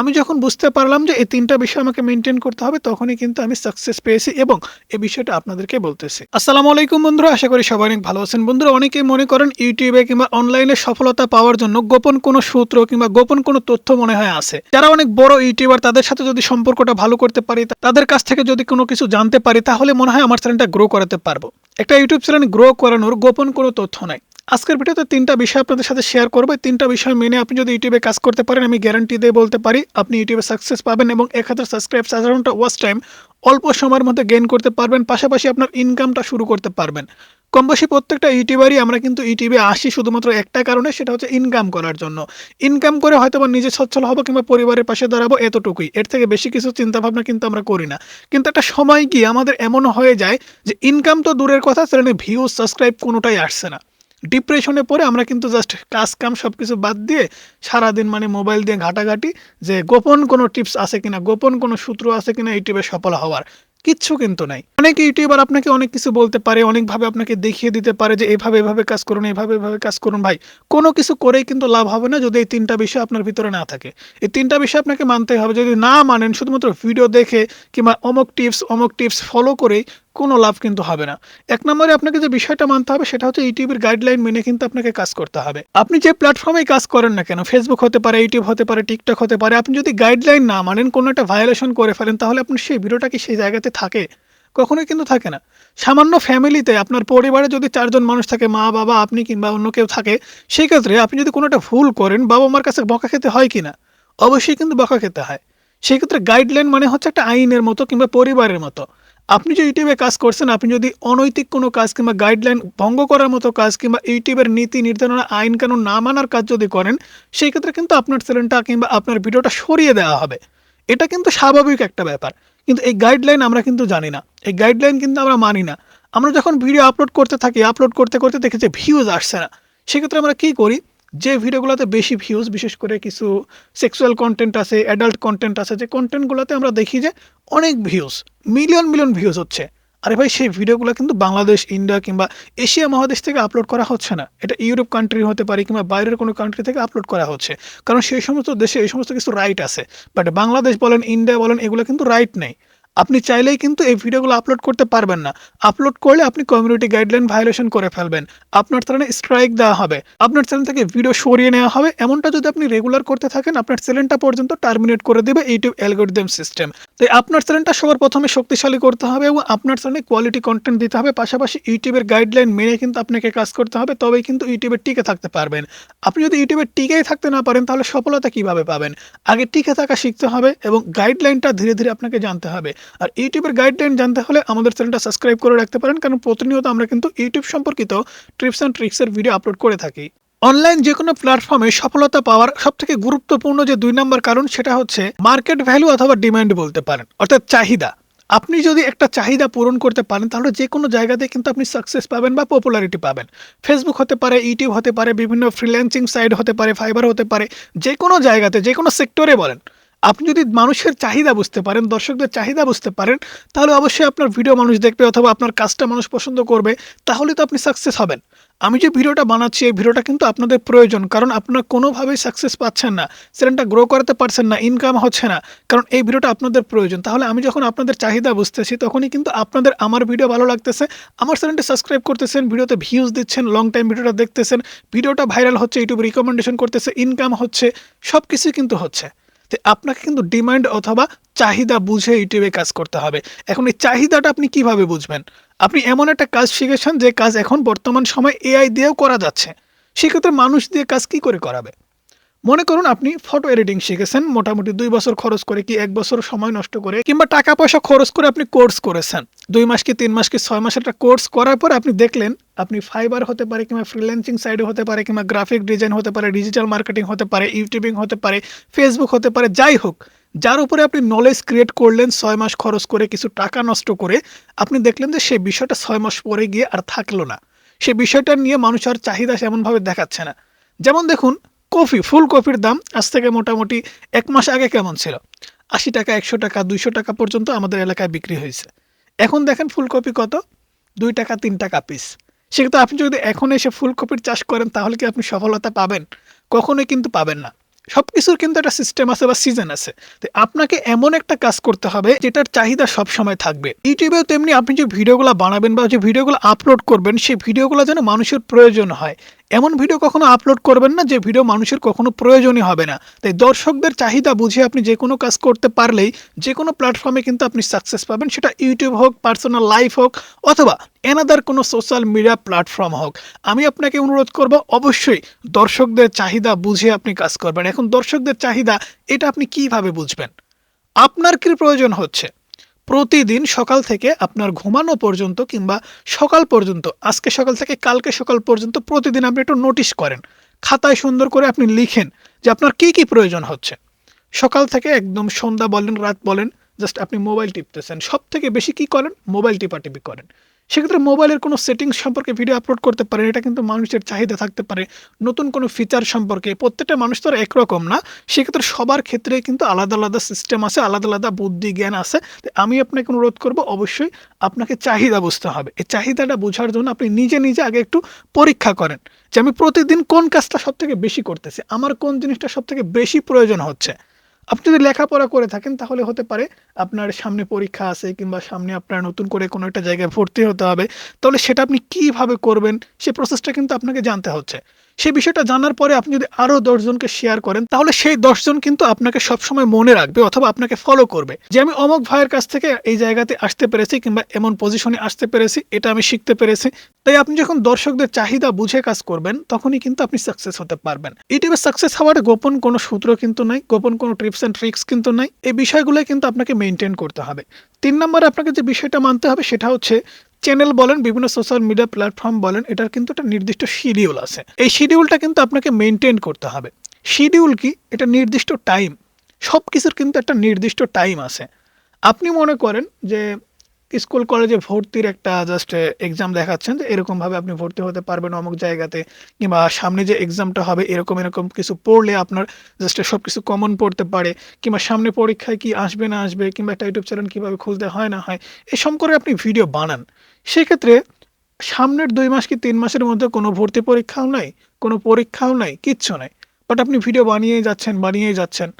আমি যখন বুঝতে পারলাম যে এই তিনটা বিষয় আমাকে মেনটেন করতে হবে, তখনই কিন্তু আমি সাকসেস পেয়েছি এবং এই বিষয়টা আপনাদেরকে বলতেছি। আসসালামু আলাইকুম বন্ধুরা, আশা করি সবাই অনেক ভালো আছেন। বন্ধুরা, অনেকেই মনে করেন ইউটিউবে কিংবা অনলাইনে সফলতা পাওয়ার জন্য গোপন কোনো সূত্র কিংবা গোপন কোনো তথ্য মনে হয় আছে। যারা অনেক বড় ইউটিউবার তাদের সাথে যদি সম্পর্কটা ভালো করতে পারি, তাদের কাছ থেকে যদি কোনো কিছু জানতে পারি, তাহলে মনে হয় আমার চ্যানেলটা গ্রো করাতে পারব। একটা ইউটিউব চ্যানেল গ্রো করানোর গোপন কোনো তথ্য নাই। আজকের ভিডিওতে তিনটা বিষয় আপনাদের সাথে শেয়ার করব। তিনটা বিষয় মেনে আপনি যদি ইউটিউবে কাজ করতে পারেন, আমি গ্যারান্টি দিয়ে বলতে পারি, আপনি ইউটিউবে সাকসেস পাবেন এবং এক হাজার সাবস্ক্রাইব সাধারণত ওয়াচ টাইম অল্প সময়ের মধ্যে গেইন করতে পারবেন, পাশাপাশি আপনার ইনকামটা শুরু করতে পারবেন। কম বেশি প্রত্যেকটা ইউটিউবারই আমরা কিন্তু ইউটিউবে আসি শুধুমাত্র একটা কারণে, সেটা হচ্ছে ইনকাম করার জন্য। ইনকাম করে হয়তো বা নিজে সচ্ছল হব কিংবা পরিবারের পাশে দাঁড়াবো এতটুকুই। এর থেকে বেশি কিছু চিন্তাভাবনা কিন্তু আমরা করি না। কিন্তু একটা সময় গিয়ে আমাদের এমন হয়ে যায় যে ইনকাম তো দূরের কথা সেখানে ভিউ সাবস্ক্রাইব কোনোটাই আসছে না। ডিপ্রেশনে পড়ে আমরা কিন্তু জাস্ট কাজ কাম সব কিছু বাদ দিয়ে সারাদিন মানে মোবাইল দিয়ে ঘাটাঘাটি যে গোপন কোনো টিপস আছে কিনা, গোপন কোনো সূত্র আছে কিনা ইউটিউবে সফল হওয়ার কিচ্ছু কিন্তু নাই। অনেক ইউটিউবার আপনাকে অনেক কিছু বলতে পারে, অনেকভাবে আপনাকে দেখিয়ে দিতে পারে যে এভাবে এভাবে কাজ করুন, এভাবে এভাবে কাজ করুন ভাই। কোনো কিছু করেই কিন্তু লাভ হবে না যদি এই তিনটা বিষয় আপনার ভিতরে না থাকে। এই তিনটা বিষয় আপনাকে মানতেই হবে। যদি না মানেন, শুধুমাত্র ভিডিও দেখে কিংবা অমুক টিপস অমুক টিপস ফলো করেই কোনো লাভ কিন্তু হবে না। এক নম্বরে আপনাকে যে বিষয়টা মানতে হবে সেটা হচ্ছে ইউটিউবের গাইডলাইন মেনে কিন্তু আপনাকে কাজ করতে হবে। আপনি যে প্ল্যাটফর্মে কাজ করেন না কেন ফেসবুক হতে পারে ইউটিউব হতে পারে টিকটক হতে পারে, আপনি যদি গাইডলাইন না মানেন, কোনো একটা ভায়োলেশন করে ফেলেন, তাহলে আপনি সেই ভিডিওটা কি সেই জায়গাতে থাকে? কখনোই কিন্তু থাকে না। সামান্য ফ্যামিলিতে আপনার পরিবারে যদি চারজন মানুষ থাকে, মা, বাবা, আপনি কিংবা অন্য কেউ থাকে সেই ক্ষেত্রে আপনি যদি কোনো একটা ভুল করেন, বাবা মার কাছে বকা খেতে হয় কি না? অবশ্যই কিন্তু বকা খেতে হয়। সেই ক্ষেত্রে গাইডলাইন মানে হচ্ছে একটা আইনের মতো কিংবা পরিবারের মতো। আপনি যে ইউটিউবে কাজ করছেন, আপনি যদি অনৈতিক কোনো কাজ কিংবা গাইডলাইন ভঙ্গ করার মতো কাজ কিংবা ইউটিউবের নীতি নির্ধারণা আইন কানুন না মানার কাজ যদি করেন, সেই ক্ষেত্রে কিন্তু আপনার চ্যানেলটা কিংবা আপনার ভিডিওটা সরিয়ে দেওয়া হবে। এটা কিন্তু স্বাভাবিক একটা ব্যাপার। কিন্তু এই গাইডলাইন আমরা কিন্তু জানি না। এই গাইডলাইন কিন্তু আমরা মানি না। আমরা যখন ভিডিও আপলোড করতে থাকি আপলোড করতে করতে দেখি যে ভিউজ আসছে না। সেক্ষেত্রে আমরা কী করি? যে ভিডিওগুলোতে বেশি ভিউজ বিশেষ করে কিছু সেক্সুয়াল কন্টেন্ট আছে অ্যাডাল্ট কন্টেন্ট আছে, যে কন্টেন্টগুলোতে আমরা দেখি যে অনেক ভিউজ মিলিয়ন মিলিয়ন ভিউজ হচ্ছে। আরে ভাই, সেই ভিডিওগুলো কিন্তু বাংলাদেশ, ইন্ডিয়া কিংবা এশিয়া মহাদেশ থেকে আপলোড করা হচ্ছে না। এটা ইউরোপ কান্ট্রি হতে পারে কিংবা বাইরের কোনো কান্ট্রি থেকে আপলোড করা হচ্ছে। কারণ সেই সমস্ত দেশে এই সমস্ত কিছু রাইট আছে। বাট বাংলাদেশ বলেন, ইন্ডিয়া বলেন, এগুলো কিন্তু রাইট নেই। আপনি চাইলেই কিন্তু এই ভিডিওগুলো আপলোড করতে পারবেন না। আপলোড করলে আপনি কমিউনিটি গাইডলাইন ভায়োলেশন করে ফেলবেন। আপনার চ্যানেলে স্ট্রাইক দেওয়া হবে। আপনার চ্যানেল থেকে ভিডিও সরিয়ে নেওয়া হবে। এমনটা যদি আপনি রেগুলার করতে থাকেন, আপনার চ্যানেলটা পর্যন্ত টার্মিনেট করে দেবে ইউটিউব অ্যালগোরিদম সিস্টেম তাই আপনার চ্যানেলটা সবার প্রথমে শক্তিশালী করতে হবে এবং আপনার চ্যানেলে কোয়ালিটি কন্টেন্ট দিতে হবে। পাশাপাশি ইউটিউবের গাইডলাইন মেনে কিন্তু আপনাকে কাজ করতে হবে, তবেই কিন্তু ইউটিউবে টিকে থাকতে পারবেন। আপনি যদি ইউটিউবে টিকেই থাকতে না পারেন, তাহলে সফলতা কীভাবে পাবেন? আগে টিকে থাকা শিখতে হবে এবং গাইডলাইনটা ধীরে ধীরে আপনাকে জানতে হবে। আর ইউটিউবের গাইডলাইন জানতে হলে আমাদের চ্যানেলটা সাবস্ক্রাইব করে রাখতে পারেন, কারণ প্রতিনিয়ত আমরা কিন্তু ইউটিউব সম্পর্কিত ট্রিপস অ্যান্ড ট্রিক্সের ভিডিও আপলোড করে থাকি। অনলাইন যে কোনো প্ল্যাটফর্মে সফলতা পাওয়ার সব থেকে গুরুত্বপূর্ণ যে দুই নম্বর কারণ, সেটা হচ্ছে মার্কেট ভ্যালু অথবা ডিমান্ড বলতে পারেন, অর্থাৎ চাহিদা। আপনি যদি একটা চাহিদা পূরণ করতে পারেন, তাহলে যে কোনো জায়গাতে কিন্তু আপনি সাকসেস পাবেন বা পপুলারিটি পাবেন। ফেসবুক হতে পারে ইউটিউব হতে পারে, বিভিন্ন ফ্রিল্যান্সিং সাইট হতে পারে ফাইবার হতে পারে যে কোনো জায়গাতে যে কোনো সেক্টরে বলেন। আপনি যদি মানুষের চাহিদা বুঝতে পারেন, দর্শকদের চাহিদা বুঝতে পারেন, তাহলে অবশ্যই আপনার ভিডিও মানুষ দেখবে অথবা আপনার কাজটা মানুষ পছন্দ করবে, তাহলে তো আপনি সাকসেস হবেন। আমি যে ভিডিওটা বানাচ্ছি, এই ভিডিওটা কিন্তু আপনাদের প্রয়োজন, কারণ আপনারা কোনোভাবেই সাকসেস পাচ্ছেন না, চ্যানেলটা গ্রো করাতে পারছেন না ইনকাম হচ্ছে না, কারণ এই ভিডিওটা আপনাদের প্রয়োজন। তাহলে আমি যখন আপনাদের চাহিদা বুঝতেছি, তখনই কিন্তু আপনাদের আমার ভিডিও ভালো লাগতেছে, আমার চ্যানেলটি সাবস্ক্রাইব করতেছেন, ভিডিওতে ভিউজ দিচ্ছেন লং টাইম ভিডিওটা দেখতেছেন, ভিডিওটা ভাইরাল হচ্ছে ইউটিউব রিকমেন্ডেশন করতেছে ইনকাম হচ্ছে সব কিছুই কিন্তু হচ্ছে। আপনাকে কিন্তু ডিমান্ড অথবা চাহিদা বুঝে ইউটিউবে কাজ করতে হবে। এখন এই চাহিদাটা আপনি কীভাবে বুঝবেন? আপনি এমন একটা কাজ শিখেছেন যে কাজ এখন বর্তমান সময় এআই দিয়েও করা যাচ্ছে। সেক্ষেত্রে মানুষ দিয়ে কাজ কি করে করাবে? মনে করুন আপনি ফটো এডিটিং শিখেছেন, মোটামুটি দুই বছর খরচ করে কি এক বছর সময় নষ্ট করে, কিংবা টাকা পয়সা খরচ করে আপনি কোর্স করেছেন। দুই মাস কি তিন মাস কি ছয় মাসের একটা কোর্স করার পর আপনি দেখলেন, আপনি ফাইবার হতে পারে কিংবা ফ্রিল্যান্সিং সাইডে হতে পারে, কিংবা গ্রাফিক ডিজাইন হতে পারে ডিজিটাল মার্কেটিং হতে পারে ইউটিউবিং হতে পারে ফেসবুক হতে পারে, যাই হোক, যার উপরে আপনি নলেজ ক্রিয়েট করলেন ছয় মাস খরচ করে কিছু টাকা নষ্ট করে, আপনি দেখলেন যে সেই বিষয়টা ছয় মাস পরে গিয়ে আর থাকল না। সে বিষয়টা নিয়ে মানুষ আর চাহিদা সেমনভাবে দেখাচ্ছে না। যেমন দেখুন কফি, ফুল কফির দাম আজ থেকে মোটামুটি এক মাস আগে কেমন ছিল? আশি টাকা, একশো টাকা, দুইশো টাকা পর্যন্ত আমাদের এলাকায় বিক্রি হয়েছে। এখন দেখেন ফুলকপি কত? দুই টাকা, তিন টাকা পিস সেক্ষেত্রে আপনি যদি এখন এসে ফুলকপির চাষ করেন, তাহলে কি আপনি সফলতা পাবেন? কখনোই কিন্তু পাবেন না। সব কিছুর কিন্তু একটা সিস্টেম আছে বা সিজন আছে। তো আপনাকে এমন একটা কাজ করতে হবে, যেটার চাহিদা সব সময় থাকবে। ইউটিউবেও তেমনি আপনি যে ভিডিওগুলো বানাবেন বা যে ভিডিওগুলো আপলোড করবেন, সেই ভিডিওগুলো যেন মানুষের প্রয়োজন হয়। এমন ভিডিও কখনো আপলোড করবেন না যে ভিডিও মানুষের কখনো প্রয়োজনই হবে না। তাই দর্শকদের চাহিদা বুঝে আপনি যে কোনো কাজ করতে পারলেই যে কোনো প্ল্যাটফর্মে কিন্তু আপনি সাকসেস পাবেন। সেটা ইউটিউব হোক পার্সোনাল লাইফ হোক, অথবা এনাদার কোনো সোশ্যাল মিডিয়া প্ল্যাটফর্ম হোক। আমি আপনাকে অনুরোধ করব, অবশ্যই দর্শকদের চাহিদা বুঝে আপনি কাজ করবেন। এখন দর্শকদের চাহিদা, এটা আপনি কীভাবে বুঝবেন? আপনার কি প্রয়োজন হচ্ছে? প্রতিদিন সকাল থেকে আপনার ঘুমানো পর্যন্ত কিংবা সকাল পর্যন্ত, আজকে সকাল থেকে কালকে সকাল পর্যন্ত প্রতিদিন আপনি একটু নোটিশ করেন। খাতায় সুন্দর করে আপনি লিখেন যে আপনার কি কি প্রয়োজন হচ্ছে। সকাল থেকে একদম সন্ধ্যা বলেন, রাত বলেন জাস্ট আপনি মোবাইল টিপতেছেন। সব থেকে বেশি কি করেন? মোবাইল টিপাটিপি করেন। সেক্ষেত্রে মোবাইলের কোনো সেটিংস সম্পর্কে ভিডিও আপলোড করতে পারেন এটা কিন্তু মানুষের চাহিদা থাকতে পারে। নতুন কোনো ফিচার সম্পর্কে প্রত্যেকটা মানুষ তো আর একরকম না, সেক্ষেত্রে সবার ক্ষেত্রে কিন্তু আলাদা আলাদা সিস্টেম আছে, আলাদা আলাদা বুদ্ধি, জ্ঞান আছে। আমি আপনাকে অনুরোধ করব, অবশ্যই আপনাকে চাহিদা বুঝতে হবে। এই চাহিদাটা বোঝার জন্য আপনি নিজে নিজে আগে একটু পরীক্ষা করেন যে আমি প্রতিদিন কোন কাজটা সব থেকে বেশি করতেছি, আমার কোন জিনিসটা সব থেকে বেশি প্রয়োজন হচ্ছে। আপনি যদি লেখাপড়া করে থাকেন, তাহলে হতে পারে আপনার সামনে পরীক্ষা আছে কিংবা সামনে আপনার নতুন করে কোনো একটা জায়গায় ভর্তি হতে হবে। তাহলে সেটা আপনি কীভাবে করবেন, সে প্রসেসটা কিন্তু আপনাকে জানতে হচ্ছে। সেই বিষয়টা জানার পরে আপনি যদি আরও দশজনকে শেয়ার করেন, তাহলে সেই দশজন কিন্তু আপনাকে সবসময় মনে রাখবে অথবা আপনাকে ফলো করবে। যে আমি অমক ভাইয়ের কাছ থেকে এই জায়গাতে আসতে পেরেছি কিংবা এমন পজিশনে আসতে পেরেছি, এটা আমি শিখতে পেরেছি। তাই আপনি যখন দর্শকদের চাহিদা বুঝে কাজ করবেন, তখনই কিন্তু আপনি সাকসেস হতে পারবেন। ইউটিউবে সাকসেস হওয়ার গোপন কোনো সূত্র কিন্তু নাই, গোপন কোনো ট্রিপস অ্যান্ড ট্রিক্স কিন্তু নাই। এই বিষয়গুলোই কিন্তু আপনাকে মেনটেন করতে হবে। তিন নম্বরে আপনাকে যে বিষয়টা মানতে হবে, সেটা হচ্ছে চ্যানেল বলেন, বিভিন্ন সোশ্যাল মিডিয়া প্ল্যাটফর্ম বলেন, এটার কিন্তু একটা নির্দিষ্ট শিডিউল আছে। এই শিডিউলটা কিন্তু আপনাকে মেনটেন করতে হবে। শিডিউল কি? এটা নির্দিষ্ট টাইম সব কিছুর কিন্তু একটা নির্দিষ্ট টাইম আছে। আপনি মনে করেন যে স্কুল কলেজে ভর্তির একটা জাস্ট এক্সাম দেখাচ্ছেন যে এরকমভাবে আপনি ভর্তি হতে পারবেন অমুক জায়গাতে কিংবা সামনে যে এক্সামটা হবে এরকম এরকম কিছু পড়লে আপনার জাস্ট সব কিছু কমন পড়তে পারে কিংবা সামনে পরীক্ষায় কি আসবে না আসবে কিংবা একটা ইউটিউব চ্যানেল কীভাবে খুলতে হয় না হয়, এ সম্পর্কে আপনি ভিডিও বানান। সেক্ষেত্রে সামনের দুই মাস কি তিন মাসের মধ্যে কোনো ভর্তি পরীক্ষাও নাই, কোনো পরীক্ষাও নাই, কিচ্ছু নাই। বাট আপনি ভিডিও বানিয়েই যাচ্ছেন বানিয়েই যাচ্ছেন,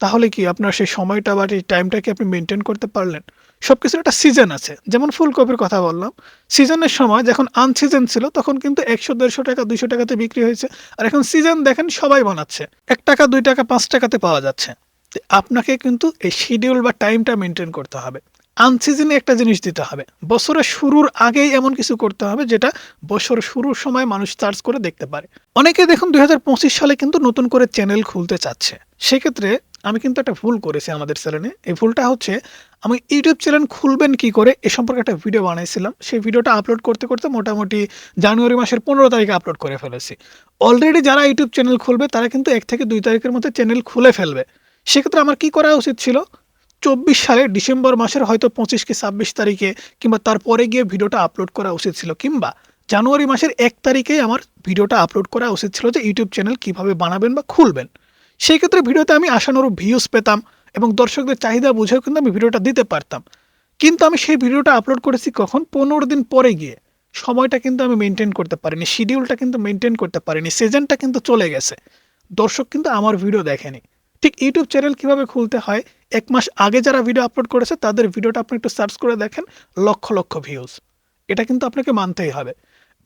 তাহলে কি আপনার সেই সময়টা বা সেই টাইমটা কি আপনি মেনটেন করতে পারলেন? সব কিছুর একটা সিজন আছে। যেমন ফুলকপির কথা বললাম। সিজনের সময় যখন আনসিজন ছিল, তখন কিন্তু একশো, দেড়শো টাকা, দুইশো টাকাতে বিক্রি হয়েছে। আর এখন সিজন দেখেন সবাই বানাচ্ছে। এক টাকা, দুই টাকা, পাঁচ টাকাতে পাওয়া যাচ্ছে। আপনাকে কিন্তু এই শিডিউল বা টাইমটা মেনটেন করতে হবে। আনসিজনে একটা জিনিস দিতে হবে। বছরের শুরুর আগেই এমন কিছু করতে হবে, যেটা বছর শুরুর সময় মানুষ সার্চ করে দেখতে পারে। অনেকে দেখুন দুই হাজার পঁচিশ সালে কিন্তু নতুন করে চ্যানেল খুলতে চাচ্ছে। সেক্ষেত্রে আমি কিন্তু একটা ভুল করেছি আমাদের চ্যানেলে এই ভুলটা হচ্ছে আমি ইউটিউব চ্যানেল খুলবেন কি করে, এ সম্পর্কে একটা ভিডিও বানাইছিলাম। সেই ভিডিওটা আপলোড করতে করতে মোটামুটি জানুয়ারি মাসের পনেরো তারিখে আপলোড করে ফেলেছি। অলরেডি যারা ইউটিউব চ্যানেল খুলবে, তারা কিন্তু এক থেকে দুই তারিখের মধ্যে চ্যানেল খুলে ফেলবে। সেক্ষেত্রে আমার কি করা উচিত ছিল? চব্বিশ সালে ডিসেম্বর মাসের হয়তো পঁচিশ কি ছাব্বিশ তারিখে কিংবা তারপরে গিয়ে ভিডিওটা আপলোড করা উচিত ছিল, কিংবা জানুয়ারি মাসের এক তারিখে আমার ভিডিওটা আপলোড করা উচিত ছিল যে ইউটিউব চ্যানেল কীভাবে বানাবেন বা খুলবেন। সেই ক্ষেত্রে ভিডিওতে আমি আশানুরূপ ভিউজ পেতাম। এবং দর্শকদের চাহিদা বুঝেও কিন্তু আমি ভিডিওটা দিতে পারতাম। কিন্তু আমি সেই ভিডিওটা আপলোড করেছি কখন? পনেরো দিন পরে গিয়ে। সময়টা কিন্তু আমি মেনটেন করতে পারিনি শিডিউলটা কিন্তু মেনটেন করতে পারিনি সিজনটা কিন্তু চলে গেছে। দর্শক কিন্তু আমার ভিডিও দেখেনি। ঠিক ইউটিউব চ্যানেল কীভাবে খুলতে হয়? এক মাস আগে যারা ভিডিও আপলোড করেছে, তাদের ভিডিওটা আপনি একটু সার্চ করে দেখেন, লক্ষ লক্ষ ভিউজ এটা কিন্তু আপনাকে মানতেই হবে।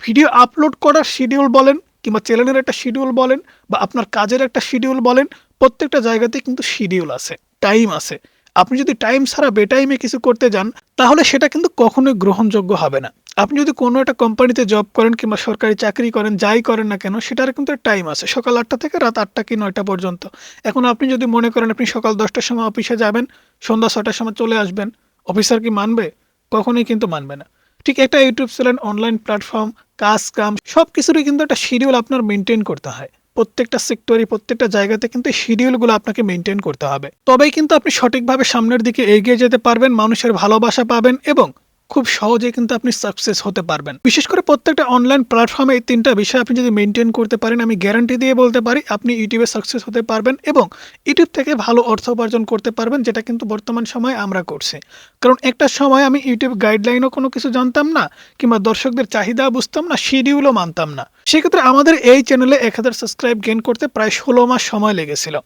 ভিডিও আপলোড করার শিডিউল বলেন, কিংবা চ্যানেলের একটা শিডিউল বলেন, বা আপনার কাজের একটা শিডিউল বলেন, প্রত্যেকটা জায়গাতে কিন্তু শিডিউল আছে। টাইম আছে। আপনি যদি টাইম ছাড়া বেটাইমে কিছু করতে যান, তাহলে সেটা কিন্তু কখনোই গ্রহণযোগ্য হবে না। আপনি যদি কোনো একটা কোম্পানিতে জব করেন কিংবা সরকারি চাকরি করেন, যাই করেন না কেন, সেটার কিন্তু টাইম আছে। সকাল আটটা থেকে রাত আটটা কি নয়টা পর্যন্ত। এখন আপনি যদি মনে করেন আপনি সকাল দশটার সময় অফিসে যাবেন, সন্ধ্যা ছটার সময় চলে আসবেন অফিসার কি মানবে? কখনোই কিন্তু মানবে না। ঠিক একটা ইউটিউব চ্যানেল অনলাইন প্ল্যাটফর্ম কাজ, কাম সব কিছুরই কিন্তু একটা শিডিউল আপনার মেনটেন করতে হয়। প্রত্যেকটা সেক্টরে প্রত্যেকটা জায়গাতে কিন্তু শিডিউলগুলো আপনাকে মেনটেন করতে হবে। তবেই কিন্তু আপনি সঠিকভাবে সামনের দিকে এগিয়ে যেতে পারবেন, মানুষের ভালোবাসা পাবেন এবং খুব সহজে কিন্তু আপনি সাকসেস হতে পারবেন। বিশেষ করে প্রত্যেকটা অনলাইন প্ল্যাটফর্মে এই তিনটা বিষয় আপনি যদি মেনটেন করতে পারেন, আমি গ্যারান্টি দিয়ে বলতে পারি, আপনি ইউটিউবে সাকসেস হতে পারবেন এবং ইউটিউব থেকে ভালো অর্থ উপার্জন করতে পারবেন, যেটা কিন্তু বর্তমান সময়ে আমরা করছি। কারণ একটা সময় আমি ইউটিউব গাইডলাইনও কোনো কিছু জানতাম না, কিংবা দর্শকদের চাহিদা বুঝতাম না শিডিউলও মানতাম না। সেক্ষেত্রে আমাদের এই চ্যানেলে এক হাজার সাবস্ক্রাইব গেইন করতে প্রায় ষোলো মাস সময় লেগেছিল।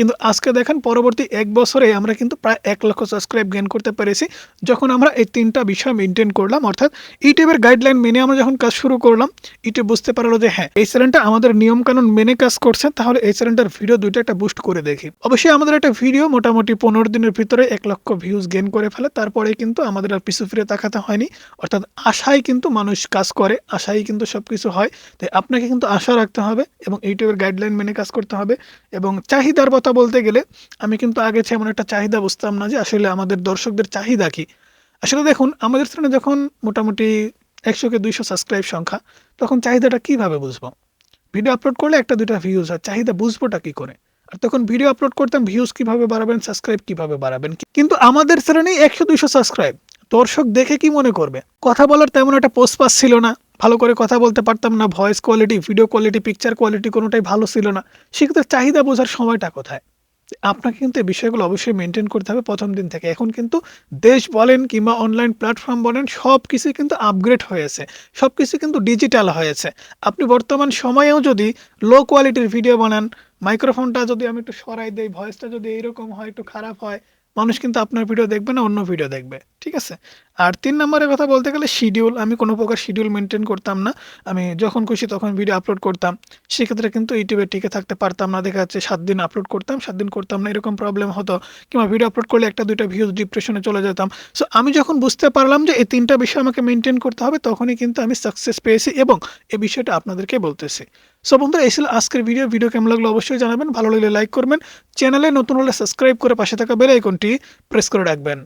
কিন্তু আজকে দেখেন পরবর্তী এক বছরে আমরা কিন্তু প্রায় এক লক্ষ সাবস্ক্রাইব গেন করতে পেরেছি। যখন আমরা এই তিনটা বিষয় মেনটেন করলাম, অর্থাৎ ইউটিউবের গাইডলাইন মেনে আমরা যখন কাজ শুরু করলাম, ইউটিউব বুঝতে পারল যে হ্যাঁ এই চ্যানেলটা আমাদের নিয়মকানুন মেনে কাজ করছে, তাহলে এই চ্যানেলটার ভিডিও দুইটা একটা বুস্ট করে দেখি। অবশ্যই আমাদের একটা ভিডিও মোটামুটি পনেরো দিনের ভিতরে এক লক্ষ ভিউজ গেন করে ফেলে, তারপরে কিন্তু আমাদের আর পিছু ফিরে তাকাতে হয়নি। অর্থাৎ আশায় কিন্তু মানুষ কাজ করে আশায় কিন্তু সব কিছু হয়। তাই আপনাকে কিন্তু আশা রাখতে হবে এবং ইউটিউবের গাইডলাইন মেনে কাজ করতে হবে এবং চাহিদার কথা বলতে গেলে আমি কিন্তু আগে তেমন একটা চাহিদা বুঝতাম না যে আসলে আমাদের দর্শকদের চাহিদা কি। আসলে দেখুন, আমাদের চ্যানেলে যখন মোটামুটি একশোকে দুইশো সাবস্ক্রাইব সংখ্যা, তখন চাহিদাটা কীভাবে বুঝব? ভিডিও আপলোড করলে একটা দুইটা ভিউজ হয় চাহিদা বুঝবোটা কি করে? আর তখন ভিডিও আপলোড করতাম ভিউজ কীভাবে বাড়াবেন সাবস্ক্রাইব কীভাবে বাড়াবেন? কিন্তু আমাদের চ্যানেলে একশো দুইশো সাবস্ক্রাইব দর্শক দেখে কি মনে করবে? কথা বলার তেমন একটা পোস্ট পাস ছিল না। ভালো করে কথা বলতে পারতাম না voice quality video quality picture quality কোনোটাই ভালো ছিল না। সেক্ষেত্রে চাহিদা বোঝার সময়টা কোথায়? আপনাকে কিন্তু এই বিষয়গুলো অবশ্যই মেনটেন করতে হবে প্রথম দিন থেকে। এখন কিন্তু দেশ বলেন কিংবা অনলাইন প্ল্যাটফর্ম বলেন, সব কিছুই কিন্তু আপগ্রেড হয়েছে। সব কিছু কিন্তু ডিজিটাল হয়েছে। আপনি বর্তমান সময়েও যদি লো কোয়ালিটির ভিডিও বানান মাইক্রোফোনটা যদি আমি একটু সরাই দেই ভয়েসটা যদি এইরকম হয়, একটু খারাপ হয়, মানুষ কিন্তু আপনার ভিডিও দেখবে না, অন্য ভিডিও দেখবে। ঠিক আছে? আর তিন নম্বরের কথা বলতে গেলে শিডিউল আমি কোনো প্রকার শিডিউল মেনটেন করতাম না। আমি যখন খুশি তখন ভিডিও আপলোড করতাম। সেক্ষেত্রে কিন্তু ইউটিউবে টিকে থাকতে পারতাম না। দেখা যাচ্ছে সাত দিন আপলোড করতাম, সাত দিন করতাম না, এরকম প্রবলেম হতো। কিংবা ভিডিও আপলোড করলে একটা, দুইটা ভিউজ ডিপ্রেশনে চলে যেতাম। সো আমি যখন বুঝতে পারলাম যে এই তিনটা বিষয় আমাকে মেনটেন করতে হবে, তখনই কিন্তু আমি সাকসেস পেয়েছি এবং এই বিষয়টা আপনাদেরকে বলতেছি। সো বন্ধুরা, এই ছিল আজকের ভিডিও ভিডিও কেমন লাগল অবশ্যই জানাবেন। ভালো লাগলে লাইক করবেন। চ্যানেলে নতুন হলে সাবস্ক্রাইব করে পাশে থাকা বেল আইকনটি প্রেস করে রাখবেন।